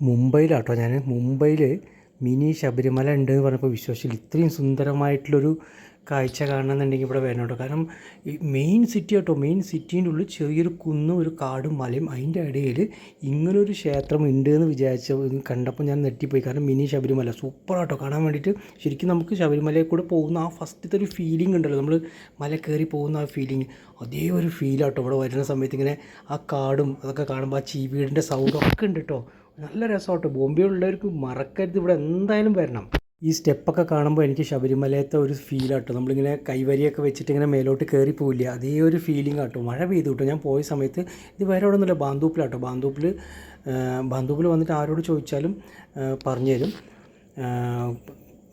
മുംബൈയിലാട്ടോ. ഞാൻ മുംബൈയിൽ മിനി ശബരിമല ഉണ്ട് എന്ന് പറഞ്ഞപ്പോൾ വിശ്വസിച്ചില്ല. ഇത്രയും സുന്ദരമായിട്ടുള്ളൊരു കാഴ്ച കാണണമെന്നുണ്ടെങ്കിൽ ഇവിടെ വരണം കേട്ടോ. കാരണം ഈ മെയിൻ സിറ്റി കേട്ടോ. മെയിൻ സിറ്റീന്റെ ഉള്ളിൽ ചെറിയൊരു കുന്നും ഒരു കാടും മലയും അതിന്റെ ഇടയിൽ ഇങ്ങനൊരു ക്ഷേത്രം ഉണ്ട് എന്ന് വിചാരിച്ച കണ്ടപ്പോൾ ഞാൻ നെട്ടിപ്പോയി കാരണം മിനി ശബരിമല സൂപ്പർ ആട്ടോ. കാണാൻ വേണ്ടിയിട്ട് ശരിക്കും നമുക്ക് ശബരിമലയിൽ കൂടെ പോകുന്ന ആ ഫസ്റ്റത്തെ ഒരു ഫീലിംഗ് ഉണ്ടല്ലോ. നമ്മൾ മല കയറി പോകുന്ന ആ ഫീലിംഗ് അതേ ഒരു ഫീലാട്ടോ ഇവിടെ വരുന്ന സമയത്ത് ഇങ്ങനെ ആ കാടും അതൊക്കെ കാണുമ്പോൾ ആ ചീവീടിന്റെ സൗണ്ടും ഒക്കെ ഉണ്ട് കേട്ടോ. നല്ല രസമാട്ടോ. ബോംബെ ഉള്ളവർക്ക് മറക്കരുത്. ഇവിടെ എന്തായാലും വരണം. ഈ സ്റ്റെപ്പൊക്കെ കാണുമ്പോൾ എനിക്ക് ശബരിമലയത്തെ ഒരു ഫീൽ ആട്ടോ. നമ്മളിങ്ങനെ കൈവരിയൊക്കെ വെച്ചിട്ട് ഇങ്ങനെ മേലോട്ട് കയറി പോവില്ല. അതേ ഒരു ഫീലിംഗ് ആട്ടോ. മഴ പെയ്തു കേട്ടോ ഞാൻ പോയ സമയത്ത് ഇത് വേറെ അവിടെ ഒന്നുമില്ല ബാന്തൂപ്പിലാട്ടോ. ബാന്തൂപ്പിൽ ബാന്തൂപ്പിൽ വന്നിട്ട് ആരോട് ചോദിച്ചാലും പറഞ്ഞു തരും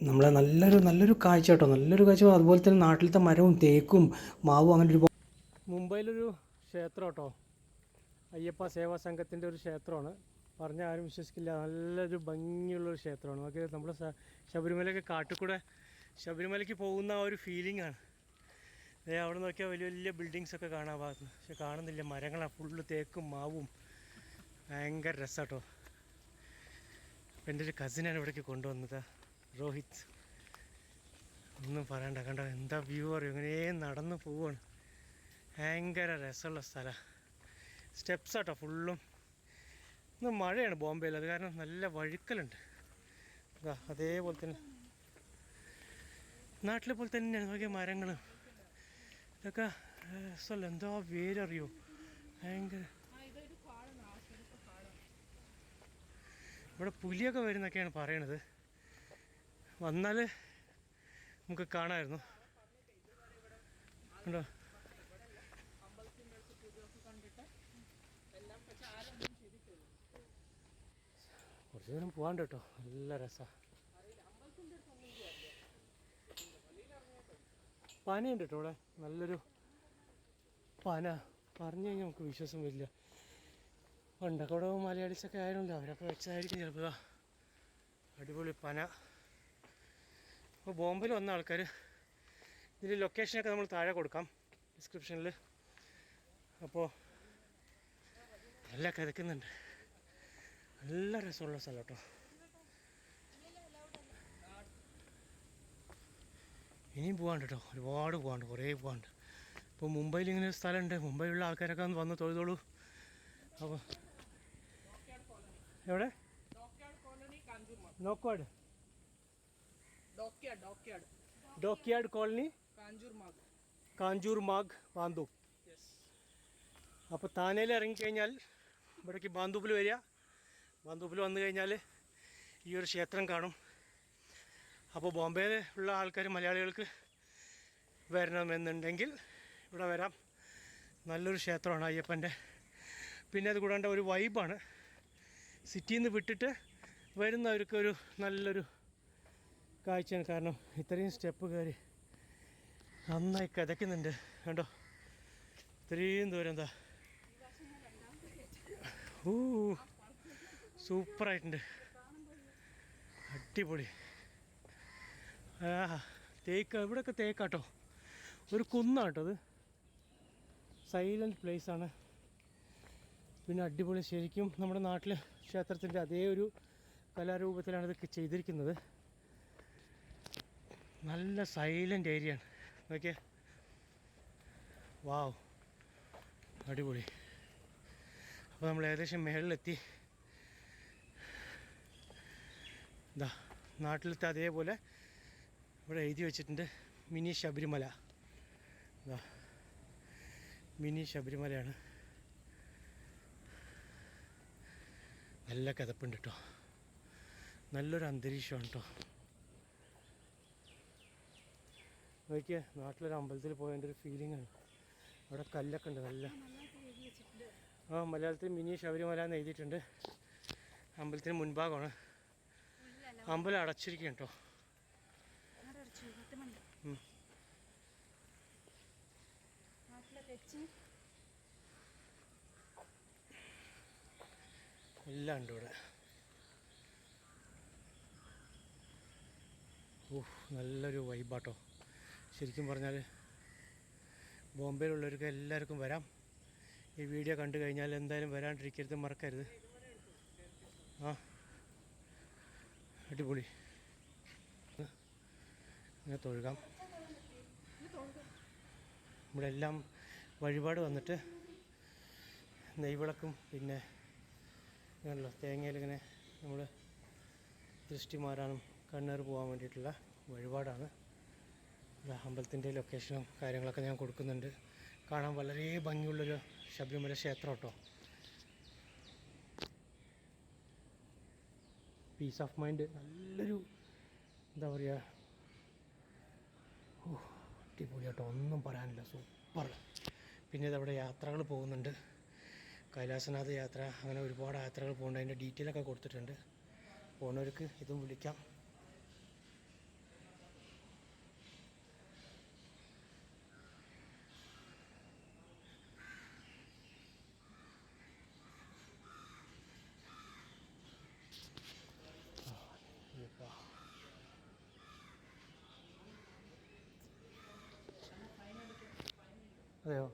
നമ്മളെ നല്ലൊരു നല്ലൊരു കാഴ്ച കേട്ടോ നല്ലൊരു കാഴ്ച. അതുപോലെ തന്നെ നാട്ടിലത്തെ മരവും തേക്കും മാവും അങ്ങനെ ഒരു മുംബൈയിലൊരു ക്ഷേത്രം കേട്ടോ അയ്യപ്പ സേവാ സംഘത്തിന്റെ ഒരു ക്ഷേത്രമാണ്. പറഞ്ഞാൽ ആരും വിശ്വസിക്കില്ല. നല്ലൊരു ഭംഗിയുള്ളൊരു ക്ഷേത്രമാണ്. നമുക്ക് നമ്മൾ ശബരിമലയൊക്കെ കാട്ടിക്കൂടെ ശബരിമലയ്ക്ക് പോകുന്ന ആ ഒരു ഫീലിംഗ് ആണ്. ദേ അവിടെ നോക്കിയാൽ വലിയ വലിയ ബിൽഡിങ്സ് ഒക്കെ കാണാൻ ഭാഗത്ത്. പക്ഷെ കാണുന്നില്ല. മരങ്ങളാണ് ഫുള്ള് തേക്കും മാവും. ഭയങ്കര രസാട്ടോ. അപ്പം എന്റെ ഒരു കസിനാണ് ഇവിടേക്ക് കൊണ്ടുവന്നത്. രോഹിത്. ഒന്നും പറയണ്ട. കണ്ടോ? എന്താ വ്യൂ അറിയോ? ഇങ്ങനെ നടന്ന് പോവാണ്. ഭയങ്കര രസമുള്ള സ്ഥലമാണ് സ്റ്റെപ്സ് ആട്ടോ ഫുള്ളും ഇന്ന് മഴയാണ് ബോംബെയിൽ. അത് കാരണം നല്ല വഴുക്കലുണ്ട്. അതാ അതേപോലെ തന്നെ. നാട്ടിലെ പോലെ തന്നെയാണ്. നോക്കിയ മരങ്ങളും. ഇതൊക്കെ രസമല്ല എന്തോ വേരറിയോ ഭയങ്കര. ഇവിടെ പുലിയൊക്കെ വരുന്നൊക്കെയാണ് പറയണത്. വന്നാൽ നമുക്ക് കാണാമായിരുന്നു. കണ്ടോ? കുറച്ച് ദൂരം പോകാണ്ട് കേട്ടോ. നല്ല രസമാണ് പനയുണ്ട് കേട്ടോ ഇവിടെ. നല്ലൊരു പന. പറഞ്ഞു കഴിഞ്ഞാൽ നമുക്ക് വിശ്വാസം വരില്ല. പണ്ടൊക്കെ ഇവിടെ മലയാളീസൊക്കെ ആയതുകൊണ്ട് അവരൊക്കെ വെച്ചതായിരിക്കും ചിലപ്പോൾ അടിപൊളി പന. അപ്പോൾ ബോംബെയിൽ വന്ന ആൾക്കാർ ഇതിന്റെ ലൊക്കേഷനൊക്കെ നമ്മൾ താഴെ കൊടുക്കാം. ഡിസ്ക്രിപ്ഷനിൽ അപ്പോൾ നല്ല കിതക്കുന്നുണ്ട്. നല്ല രസമുള്ള സ്ഥലം കേട്ടോ. ഇനിയും പോകാണ്ട് കേട്ടോ. ഒരുപാട് പോകാണ്ട് കുറേ പോകാണ്ട് ഇപ്പോൾ മുംബൈയിൽ ഇങ്ങനെ ഒരു സ്ഥലമുണ്ട്. മുംബൈയിലുള്ള ആൾക്കാരൊക്കെ ഒന്ന് വന്ന് തൊഴുതോളൂ. അപ്പോൾ എവിടെ? നോക്കോട് ഡോക്കിയാർഡ് കോളനി? കാഞ്ചൂർ മാഗ്. കാഞ്ചൂർ മാഗ് ബാന്തൂപ്പ് അപ്പോൾ താനയിൽ ഇറങ്ങിക്കഴിഞ്ഞാൽ ഇവിടേക്ക് ബാന്തൂപ്പിൽ വരിക. ബാന്തൂപ്പിൽ വന്നു കഴിഞ്ഞാൽ ഈ ഒരു ക്ഷേത്രം കാണും. അപ്പോൾ ബോംബെയിൽ ഉള്ള ആൾക്കാർ മലയാളികൾക്ക് വരണമെന്നുണ്ടെങ്കിൽ ഇവിടെ വരാം. നല്ലൊരു ക്ഷേത്രമാണ് അയ്യപ്പന്റെ. പിന്നെ അത് കൂടാണ്ട് ഒരു വൈബാണ്. സിറ്റിയിൽ നിന്ന് വിട്ടിട്ട് വരുന്നവർക്ക് ഒരു നല്ലൊരു കാഴ്ചയാണ്. കാരണം ഇത്രയും സ്റ്റെപ്പ് കയറി നന്നായി കിതയ്ക്കുന്നുണ്ട്. കണ്ടോ? ഇത്രയും ദൂരം എന്താ? ഊ. സൂപ്പറായിട്ടുണ്ട്. അടിപൊളി. തേക്ക് ഇവിടെയൊക്കെ തേക്കാട്ടോ. ഒരു കുന്നാട്ടോ അത്. സൈലന്റ് പ്ലേസ് ആണ്. പിന്നെ അടിപൊളി ശരിക്കും നമ്മുടെ നാട്ടിൽ ക്ഷേത്രത്തിന്റെ അതേ ഒരു കലാരൂപത്തിലാണ് ഇതൊക്കെ ചെയ്തിരിക്കുന്നത്. നല്ല സൈലന്റ് ഏരിയ ആണ്. നോക്കിയേ. വാവ് അടിപൊളി. അപ്പോൾ നമ്മൾ ഏകദേശം മേളിലെത്തി. ഇതാ നാട്ടിലത്തെ അതേപോലെ ഇവിടെ എഴുതി വെച്ചിട്ടുണ്ട് മിനി ശബരിമല. ഇതാ മിനി ശബരിമലയാണ്. നല്ല കിതപ്പുണ്ട് കേട്ടോ നല്ലൊരു അന്തരീക്ഷമാണ് കേട്ടോ നോക്കിയേ നാട്ടിലൊരു അമ്പലത്തിൽ പോയതിന്റെ ഒരു ആണ്. അവിടെ കല്ലൊക്കെ ഉണ്ട് നല്ല. ആ മലയാളത്തിൽ മിനി ശബരിമല എന്ന് എഴുതിയിട്ടുണ്ട്. അമ്പലത്തിന് മുൻഭാഗമാണ്. അമ്പലം അടച്ചിരിക്കും കേട്ടോ. എല്ലാം ഉണ്ട് ഇവിടെ. ഓഹ് നല്ലൊരു വൈബാട്ടോ ശരിക്കും പറഞ്ഞാൽ ബോംബെയിലുള്ളവർക്ക് എല്ലാവർക്കും വരാം. ഈ വീഡിയോ കണ്ടു കഴിഞ്ഞാൽ എന്തായാലും വരാണ്ടിരിക്കരുത് മറക്കരുത്. ആ. അടിപൊളി. ഇങ്ങനെ തൊഴുകാം. ഇവിടെ എല്ലാം വഴിപാട് വന്നിട്ട് നെയ്വിളക്കും പിന്നെ ഇങ്ങനെയുള്ള തേങ്ങയിലിങ്ങനെ നമ്മൾ ദൃഷ്ടി മാറാനും കണ്ണേർ പോകാൻ വേണ്ടിയിട്ടുള്ള വഴിപാടാണ്. അമ്പലത്തിന്റെ ലൊക്കേഷനും കാര്യങ്ങളൊക്കെ ഞാൻ കൊടുക്കുന്നുണ്ട്. കാണാൻ വളരെ ഭംഗിയുള്ളൊരു ശബരിമല ക്ഷേത്രം കേട്ടോ. പീസ് ഓഫ് മൈൻഡ് നല്ലൊരു എന്താ പറയുക ഓ അടിപൊളി കേട്ടോ ഒന്നും പറയാനില്ല സൂപ്പർ പിന്നെ ഇതവിടെ യാത്രകൾ പോകുന്നുണ്ട്. കൈലാസനാഥ് യാത്ര അങ്ങനെ ഒരുപാട് യാത്രകൾ പോകുന്നുണ്ട്. അതിന്റെ ഡീറ്റെയിൽ ഒക്കെ കൊടുത്തിട്ടുണ്ട്. പോകുന്നവർക്ക് ഇതും വിളിക്കാം. അതെയോ?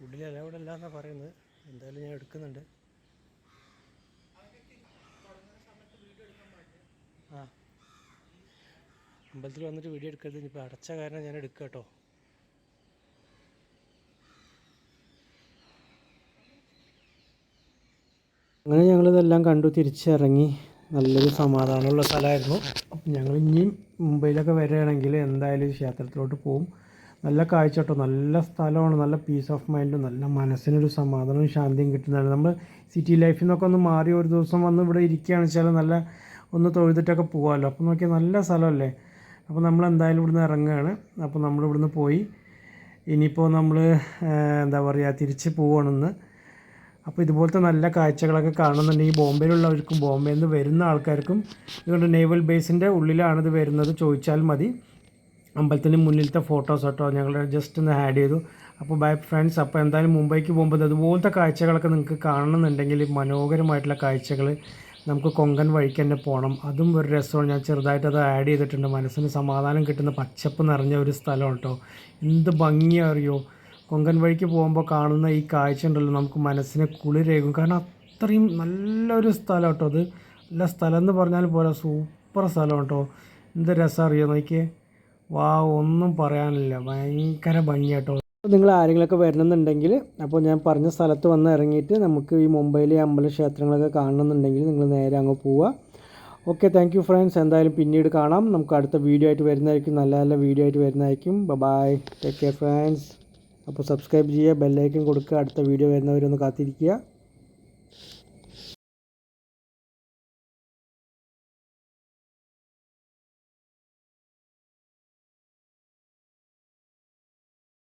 ഉള്ളിലല്ല ഇവിടെ അല്ല എന്നാണ് പറയുന്നത്. എന്തായാലും ഞാൻ എടുക്കുന്നുണ്ട്. ആ. അമ്പലത്തിൽ വന്നിട്ട് വീഡിയോ എടുക്കരുത്. ഇനിയിപ്പോൾ അടച്ച കാരണം ഞാൻ എടുക്കുക കേട്ടോ. അങ്ങനെ ഞങ്ങളിതെല്ലാം കണ്ടു തിരിച്ചിറങ്ങി. നല്ലൊരു സമാധാനമുള്ള സ്ഥലമായിരുന്നു. അപ്പം ഞങ്ങൾ ഇനിയും മുംബൈയിലൊക്കെ വരികയാണെങ്കിൽ എന്തായാലും ക്ഷേത്രത്തിലോട്ട് പോകും നല്ല കാഴ്ച കേട്ടോ. നല്ല സ്ഥലമാണ്. നല്ല പീസ് ഓഫ് മൈൻഡും നല്ല മനസ്സിനൊരു സമാധാനവും ശാന്തിയും കിട്ടുന്നതാണ്. നമ്മൾ സിറ്റി ലൈഫിൽ നിന്നൊക്കെ ഒന്ന് മാറി ഒരു ദിവസം വന്ന് ഇവിടെ ഇരിക്കുകയാണെന്ന് വെച്ചാൽ നല്ല ഒന്ന് തൊഴുതിട്ടൊക്കെ പോകാമല്ലോ അപ്പോൾ നോക്കിയാൽ നല്ല സ്ഥലമല്ലേ? അപ്പോൾ നമ്മൾ എന്തായാലും ഇവിടുന്ന് ഇറങ്ങുകയാണ്. അപ്പോൾ നമ്മൾ ഇവിടുന്ന് പോയി. ഇനിയിപ്പോൾ നമ്മൾ എന്താ പറയുക തിരിച്ച് പോവുകയാണെന്ന് അപ്പോൾ ഇതുപോലത്തെ നല്ല കാഴ്ചകളൊക്കെ കാണുന്നുണ്ടെങ്കിൽ ബോംബെയിലുള്ളവർക്കും ബോംബെയിൽ നിന്ന് വരുന്ന ആൾക്കാർക്കും ഇതുകൊണ്ട് നേവൽ ബേസിന്റെ ഉള്ളിലാണ് ഇത് വരുന്നത് ചോദിച്ചാൽ മതി. അമ്പലത്തിന് മുന്നിലത്തെ ഫോട്ടോസ് കേട്ടോ ഞങ്ങൾ ജസ്റ്റ് ഒന്ന് ആഡ് ചെയ്തു. അപ്പോൾ ബൈ ഫ്രണ്ട്സ് അപ്പോൾ എന്തായാലും മുംബൈക്ക് പോകുമ്പോൾ അതുപോലത്തെ കാഴ്ചകളൊക്കെ നിങ്ങൾക്ക് കാണണമെന്നുണ്ടെങ്കിൽ മനോഹരമായിട്ടുള്ള കാഴ്ചകൾ നമുക്ക് കൊങ്കൻ വഴിക്ക് തന്നെ പോകണം അതും ഒരു രസമാണ്. ഞാൻ ചെറുതായിട്ട് അത് ആഡ് ചെയ്തിട്ടുണ്ട്. മനസ്സിന് സമാധാനം കിട്ടുന്ന പച്ചപ്പ് നിറഞ്ഞ ഒരു സ്ഥലം കേട്ടോ എന്ത് ഭംഗിയാ അറിയോ? കൊങ്കൺ വഴിക്ക് പോകുമ്പോൾ കാണുന്ന ഈ കാഴ്ച ഉണ്ടല്ലോ നമുക്ക് മനസ്സിനെ കുളിരേകും കാരണം അത്രയും നല്ലൊരു സ്ഥലം കേട്ടോ അത്. നല്ല സ്ഥലം എന്ന് പറഞ്ഞാൽ പോലെ സൂപ്പർ സ്ഥലം കേട്ടോ. എന്ത് രസം അറിയോ നോക്കിയേ? വാ ഒന്നും പറയാനില്ല. ഭയങ്കര ഭംഗി ഭംഗിയാട്ടോ നിങ്ങൾ ആരെങ്കിലുമൊക്കെ വരണമെന്നുണ്ടെങ്കിൽ അപ്പോൾ ഞാൻ പറഞ്ഞ സ്ഥലത്ത് വന്ന് ഇറങ്ങിയിട്ട് നമുക്ക് ഈ മുംബൈയിലെ അമ്പല ക്ഷേത്രങ്ങളൊക്കെ കാണണമെന്നുണ്ടെങ്കിൽ നിങ്ങൾ നേരെ അങ്ങ് പോവുക. ഓക്കെ താങ്ക് യു ഫ്രണ്ട്സ് എന്തായാലും പിന്നീട് കാണാം. നമുക്ക് അടുത്ത വീഡിയോ ആയിട്ട് വരുന്നതായിരിക്കും. നല്ല നല്ല വീഡിയോ ആയിട്ട് വരുന്നതായിരിക്കും. ബൈ ടേക്ക് കെയർ ഫ്രണ്ട്സ് അപ്പോൾ സബ്സ്ക്രൈബ് ചെയ്യുക ബെല്ലൈക്കൻ കൊടുക്കുക അടുത്ത വീഡിയോ വരുന്നവരൊന്ന് കാത്തിരിക്കുക.